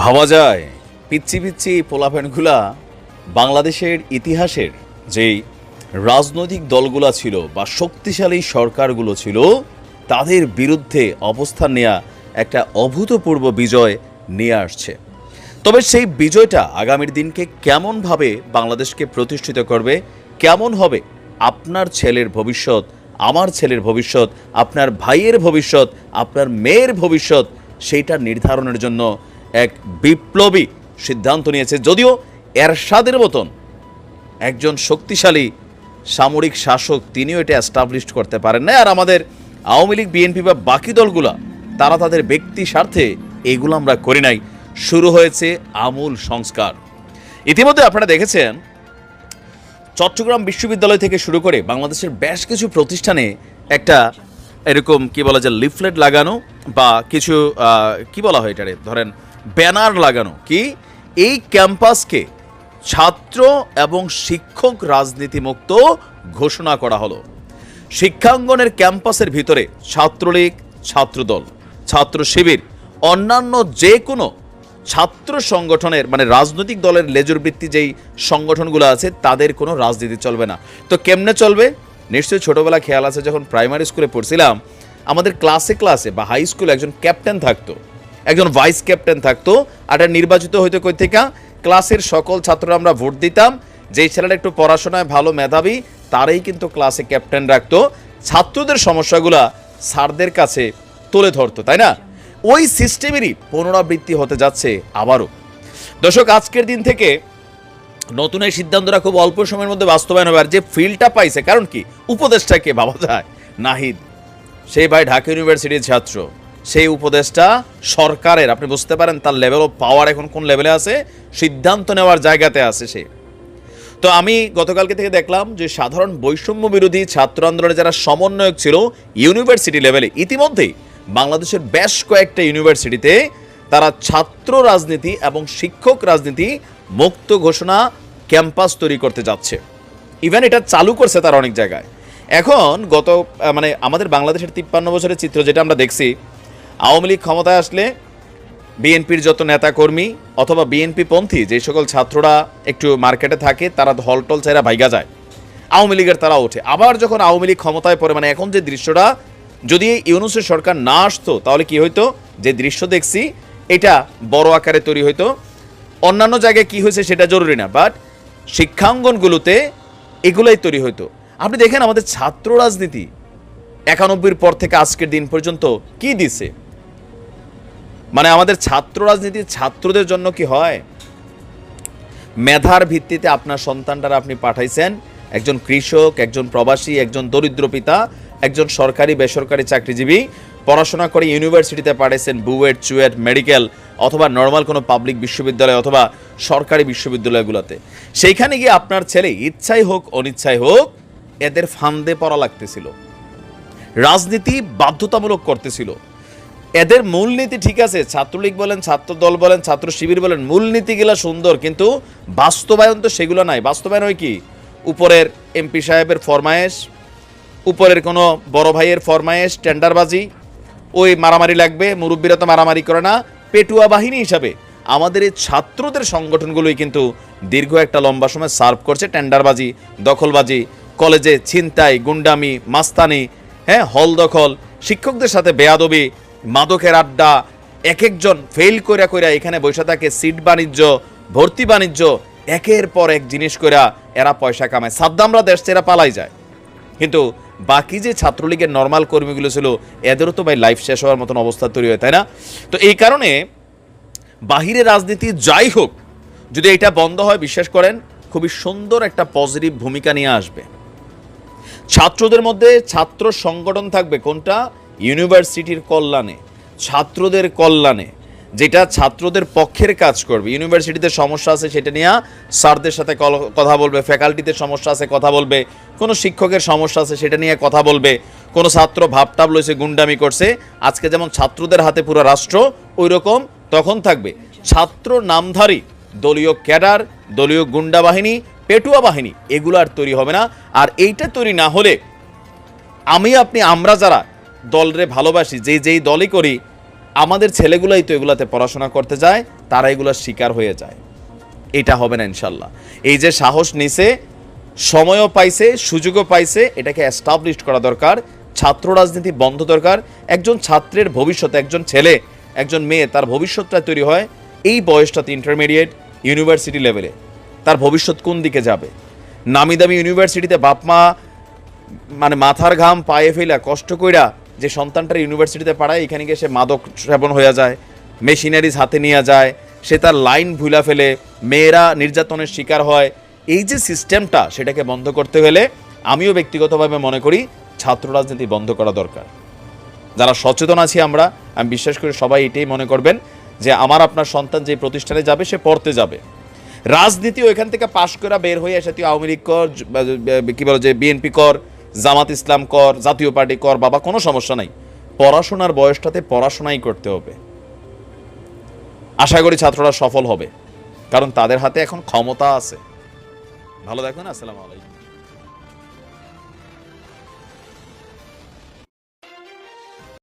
ভাবা যায় পিচ্ছি পিচ্ছি পোলাপ্যানগুলা বাংলাদেশের ইতিহাসের যেই রাজনৈতিক দলগুলা ছিল বা শক্তিশালী সরকারগুলো ছিল, তাদের বিরুদ্ধে অবস্থান নেয়া একটা অভূতপূর্ব বিজয় নিয়ে আসছে। তবে সেই বিজয়টা আগামীর দিনকে কেমনভাবে বাংলাদেশকে প্রতিষ্ঠিত করবে, কেমন হবে আপনার ছেলের ভবিষ্যৎ, আমার ছেলের ভবিষ্যৎ, আপনার ভাইয়ের ভবিষ্যৎ, আপনার মেয়ের ভবিষ্যৎ, সেইটা নির্ধারণের জন্য এক বিপ্লবী সিদ্ধান্ত নিয়েছে। যদিও এরশাদের মতন একজন শক্তিশালী সামরিক শাসক তিনিও এটা অ্যাস্টাবলিশ করতে পারেন না আর আমাদের আওয়ামী লীগ, বিএনপি বা বাকি দলগুলা, তারা তাদের ব্যক্তি স্বার্থে এগুলো আমরা করি নাই। শুরু হয়েছে আমূল সংস্কার। ইতিমধ্যে আপনারা দেখেছেন, চট্টগ্রাম বিশ্ববিদ্যালয় থেকে শুরু করে বাংলাদেশের বেশ কিছু প্রতিষ্ঠানে একটা এরকম কি বলা যায়, লিফলেট লাগানো বা কিছু কি বলা হয় এটারে? ধরেন, ব্যানার লাগানো। কি? এই ক্যাম্পাসকে ছাত্র এবং শিক্ষক রাজনীতিমুক্ত ঘোষণা করা হলো। শিক্ষাঙ্গনের ক্যাম্পাসের ভিতরে ছাত্রলীগ, ছাত্রদল ছাত্র শিবির অন্যান্য যে কোনো ছাত্র সংগঠনের মানে রাজনৈতিক দলের লেজুর বৃত্তি যেই সংগঠনগুলো আছে, তাদের কোনো রাজনীতি চলবে না। তো কেমনে চলবে? নিশ্চয়ই ছোটোবেলা খেয়াল আছে, যখন প্রাইমারি স্কুলে পড়ছিলাম, আমাদের ক্লাসে ক্লাসে বা হাই স্কুলে একজন ক্যাপ্টেন থাকতো। একজন ভাইস ক্যাপ্টেন থাকতো, আর নির্বাচিত হইতো কই থেকে ক্লাসের সকল ছাত্ররা আমরা ভোট দিতাম। যেই ছেলেটা একটু পড়াশোনায় ভালো মেধাবী, তারাই কিন্তু ক্লাসে ক্যাপ্টেন রাখতো। ছাত্রদের সমস্যাগুলা স্যারদের কাছে তুলে ধরতো, তাই না? ওই সিস্টেমেরই পুনরাবৃত্তি হতে যাচ্ছে আবারও। দর্শক, আজকের দিন থেকে নতুন এই সিদ্ধান্তটা খুব অল্প সময়ের মধ্যে বাস্তবায়ন হবে। আর যে ফিল্ডটা পাইছে, কারণ কি? উপদেশটাকে ভাবা যায়? নাহিদ। সেই ভাই ঢাকা ইউনিভার্সিটির ছাত্র। সেই উপদেশটা সরকারের। আপনি বুঝতে পারেন তার লেভেল অফ পাওয়ার এখন কোন লেভেলে আছে? সিদ্ধান্ত নেওয়ার জায়গাতে আছে সে। তো আমি গতকালকে থেকে দেখলাম যে সাধারণ বৈষম্য বিরোধী ছাত্র আন্দোলনে যারা সমন্বয়ক ছিল, ইউনিভার্সিটি লেভেলে ইতিমধ্যেই বাংলাদেশের বেশ কয়েকটা ইউনিভার্সিটিতে তারা ছাত্র রাজনীতি এবং শিক্ষক রাজনীতি মুক্ত ঘোষণা ক্যাম্পাস তৈরি করতে যাচ্ছে। ইভেন এটা চালু করছে তার অনেক জায়গায়। এখন গত মানে আমাদের বাংলাদেশের তিপ্পান্ন বছরের চিত্র যেটা আমরা দেখছি, আওয়ামী লীগ ক্ষমতায় আসলে বিএনপির যত নেতাকর্মী অথবা বিএনপি পন্থী, যে সকল ছাত্ররা একটু মার্কেটে থাকে, তারা হলটল চাইরা ভাইগা যায়। আওয়ামী লীগের তারা ওঠে। আবার যখন আওয়ামী লীগ ক্ষমতায় পড়ে মানে এখন যে দৃশ্যটা যদি এই ইউনুসের সরকার না আসতো, তাহলে কি হইতো? যে দৃশ্য দেখছি, এটা বড় আকারে তৈরি হইতো। অন্যান্য জায়গায় কি হয়েছে সেটা জরুরি না বাট শিক্ষাঙ্গনগুলোতে এগুলাই তৈরি হইতো। আপনি দেখেন আমাদের ছাত্র রাজনীতি একানব্বইয়ের পর থেকে আজকের দিন পর্যন্ত কি দিছে? মানে আমাদের ছাত্র রাজনীতি ছাত্রদের জন্য কি হয়? মেধার ভিত্তিতে আপনার সন্তানটারা আপনি পাঠাইছেন, একজন কৃষক, একজন প্রবাসী, একজন দরিদ্র পিতা একজন সরকারি বেসরকারি চাকরিজীবী পড়াশোনা করে ইউনিভার্সিটিতে পাঠাইছেন বুয়েট চুয়েট মেডিকেল অথবা নর্মাল কোনো পাবলিক বিশ্ববিদ্যালয় অথবা সরকারি বিশ্ববিদ্যালয়গুলোতে। সেইখানে গিয়ে আপনার ছেলে ইচ্ছাই হোক, অনিচ্ছাই হোক, এদের ফান্দে পড়া লাগতেছিল। রাজনীতি বাধ্যতামূলক করতেছিল। এদের মূলনীতি ঠিক আছে, ছাত্রলীগ বলেন ছাত্র দল বলেন, ছাত্র শিবির বলেন, মূলনীতিগুলো সুন্দর, কিন্তু বাস্তবায়ন তো সেগুলো নাই। বাস্তবায়ন হয় কি? উপরের এমপি সাহেবের ফরমায়েশ উপরের কোনো বড় ভাইয়ের ফরমায়েশ, টেন্ডারবাজি, ওই মারামারি লাগবে, মুরব্বীরা তো মারামারি করে না। পেটুয়া বাহিনী হিসাবে আমাদের এই ছাত্রদের সংগঠনগুলোই কিন্তু দীর্ঘ একটা লম্বা সময় সার্ভ করছে। টেন্ডারবাজি, দখলবাজি, কলেজে ছিনতাই, গুন্ডামি, মাস্তানি হ্যাঁ হল দখল, শিক্ষকদের সাথে বেয়াদবি, মাদকের আড্ডা এক একজন ফেল কইরা কইরা এখানে বসে থাকে, সিট বাণিজ্য, ভর্তি বাণিজ্য, একের পর এক জিনিস কইরা এরা পয়সা কামায়। সাদ্দামরা দেশ ছেড়া পালাই যায়। কিন্তু বাকি যে ছাত্রলীগের নর্মাল কর্মীগুলো ছিল, এদেরও তো ভাই লাইফ শেষ হওয়ার মতন অবস্থা তৈরি হয়, তাই না? তো এই কারণে বাহিরে রাজনীতি যাই হোক, যদি এটা বন্ধ হয়, বিশ্বাস করেন, খুবই সুন্দর একটা পজিটিভ ভূমিকা নিয়ে আসবে। ছাত্রদের মধ্যে ছাত্র সংগঠন থাকবে কোনটা? ইউনিভার্সিটির কল্যাণে, ছাত্রদের কল্যাণে। যেটা ছাত্রদের পক্ষের কাজ করবে। ইউনিভার্সিটিতে সমস্যা আছে সেটা নিয়ে স্যারদের সাথে কথা বলবে ফ্যাকাল্টিতে সমস্যা আছে, কথা বলবে। কোনো শিক্ষকের সমস্যা আছে সেটা নিয়ে কথা বলবে। কোনো ছাত্র ভাবটাব লইছে, গুন্ডামি করছে। আজকে যেমন ছাত্রদের হাতে পুরো রাষ্ট্র ওই রকম তখন থাকবে। ছাত্র নামধারী, দলীয় ক্যাডার, দলীয় গুন্ডা বাহিনী, পেটুয়া বাহিনী, এগুলো আর তৈরি হবে না। আর এইটা তৈরি না হলে আমি, আপনি, আমরা যারা দলরে ভালোবাসি, যে যেই দলই করি আমাদের ছেলেগুলাই তো এগুলাতে পড়াশোনা করতে যায়, তারা এগুলোর শিকার হয়ে যায়। এটা হবে না ইনশাল্লাহ। এই যে সাহস নিছে, সময়ও পাইছে, সুযোগও পাইছে, এটাকে অ্যাস্টাবলিশ করা দরকার। ছাত্র রাজনীতি বন্ধ দরকার। একজন ছাত্রের ভবিষ্যৎ, একজন ছেলে, একজন মেয়ে, তার ভবিষ্যৎটা তৈরি হয় এই বয়সটাতে ইন্টারমিডিয়েট ইউনিভার্সিটি লেভেলে তার ভবিষ্যৎ কোন দিকে যাবে? নামি দামি ইউনিভার্সিটিতে বাপমা মানে মাথার ঘাম, পায়ে ফেলা, কষ্ট কইরা যে সন্তানটার ইউনিভার্সিটিতে পাড়ায় এখানে গিয়ে সে মাদক সেবন হয়ে যায় মেশিনারিজ হাতে নিয়ে যায়, সে তার লাইন ভুলা ফেলে, মেয়েরা নির্যাতনের শিকার হয়। এই যে সিস্টেমটা সেটাকে বন্ধ করতে হলে আমিও ব্যক্তিগতভাবে মনে করি ছাত্র রাজনীতি বন্ধ করা দরকার। যারা সচেতন আছি আমরা, আমি বিশ্বাস করি সবাই এটাই মনে করবেন যে আমার আপনার সন্তান যে প্রতিষ্ঠানে যাবে, সে পড়তে যাবে। রাজনীতি ওইখান থেকে পাশ করা বের হয়ে এসে তুই আওয়ামী লীগ কর কি বলো যে বিএনপি কর জামাত ইসলাম কর, জাতীয় পার্টি কর, বাবা, কোনো সমস্যা নাই। পড়াশোনার বয়সটাতে পড়াশোনাই করতে হবে। আশা করি ছাত্ররা সফল হবে, কারণ তাদের হাতে এখন ক্ষমতা আছে। ভালো দেখুন আসসালামু আলাইকুম।